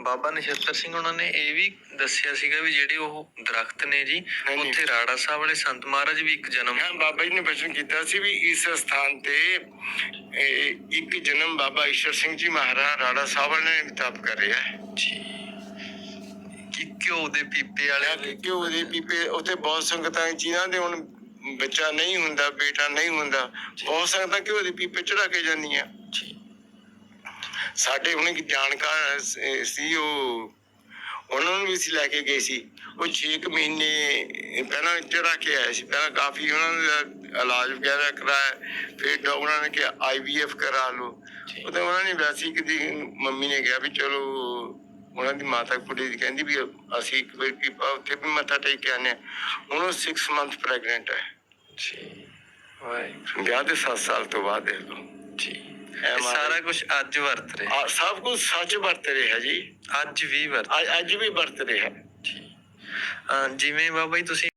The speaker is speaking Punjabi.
ਬਾਬਾ ਨਛੱਤਰ ਸਿੰਘ ਉਹਨਾਂ ਨੇ ਇਹ ਵੀ ਦੱਸਿਆ ਸੀਗਾ ਵੀ ਜਿਹੜੇ ਉਹ ਦਰਖਤ ਨੇ ਜੀ ਹਾਂਜੀ। ਉੱਥੇ ਰਾੜਾ ਸਾਹਿਬ ਵਾਲੇ ਸੰਤ ਮਹਾਰਾਜ ਵੀ ਇੱਕ ਜਨਮ ਹਾਂ ਬਾਬਾ ਜੀ ਨੇ ਬਚਨ ਕੀਤਾ ਸੀ ਵੀ ਇਸ ਸਥਾਨ ਤੇ ਇਹ, ਇੱਕ ਜਨਮ ਬਾਬਾ ਈਸ਼ਰ ਸਿੰਘ ਜੀ ਮਹਾਰਾਜ ਰਾੜਾ ਸਾਹਿਬ ਨੇ ਕਰਿਆ ਹੈ। ਕਿ ਘਿਓ ਦੇ ਪੀਪੇ ਵਾਲੇ ਕਿ ਘਿਓ ਦੇ ਪੀਪੇ ਉੱਥੇ ਬਹੁਤ ਸੰਗਤਾਂ ਜਿਨ੍ਹਾਂ ਦੇ ਹੁਣ ਬੱਚਾ ਨਹੀਂ ਹੁੰਦਾ ਬੇਟਾ ਨਹੀਂ ਹੁੰਦਾ ਬਹੁਤ ਸੰਗਤਾਂ ਘਿਓ ਦੇ ਪੀਪੇ ਚੜਾ ਕੇ ਜਾਂਦੀਆਂ। ਜੀ। ਸਾਡੇ ਹੁਣ ਜਾਣਕਾਰ ਸ- ਉਹ ਉਹਨਾਂ ਨੂੰ ਵੀ ਅਸੀਂ ਲੈ ਕੇ ਗਏ ਸੀ। ਉਹ 6 ਮਹੀਨੇ ਪਹਿਲਾਂ ਚੜਾ ਕੇ ਆਏ ਸੀ। ਪਹਿਲਾਂ ਕਾਫੀ ਉਹਨਾਂ ਦਾ ਇਲਾਜ ਵਗੈਰਾ ਕਰਾਇਆ ਫਿਰ ਡਾਕਟਰਾਂ ਨੇ ਕਿਹਾ ਆਈਵੀਐਫ ਕਰਾ ਲਓ। ਜੀ। ਉਹ ਤਾਂ ਉਹਨਾਂ ਨੇ ਵੈਸੇ ਹੀ ਕਦੀ ਮੰਮੀ ਨੇ ਕਿਹਾ ਵੀ ਚਲੋ ਉਹਨਾਂ ਦੀ ਮਾਤਾ ਕੁੜੀ ਦੀ ਕਹਿੰਦੀ ਵੀ ਅਸੀਂ ਇੱਕ ਵਾਰ ਕੀ ਉੱਥੇ ਵੀ ਮੱਥਾ ਟੇਕ ਕੇ ਆਨੇ ਹਾਂ। ਹੁਣ ਉਹ 6 ਮੰਥ ਪ੍ਰੈਗਨੈਂਟ ਹੈ। ਜੀ ਵਾਹਿਗੁਰੂ। ਵਿਆਹ ਦੇ 7 ਸਾਲ ਤੋਂ ਬਾਅਦ ਦੇਖ ਲਓ। ਸਾਰਾ ਕੁਝ ਅੱਜ ਵਰਤ ਰਿਹਾ। ਸਭ ਕੁਝ ਸੱਚ ਵਰਤ ਰਿਹਾ ਜੀ। ਅੱਜ ਵੀ ਵਰਤ ਅੱਜ- ਵੀ ਵਰਤ ਰਿਹਾ। ਜਿਵੇਂ ਬਾਬਾ ਜੀ ਤੁਸੀਂ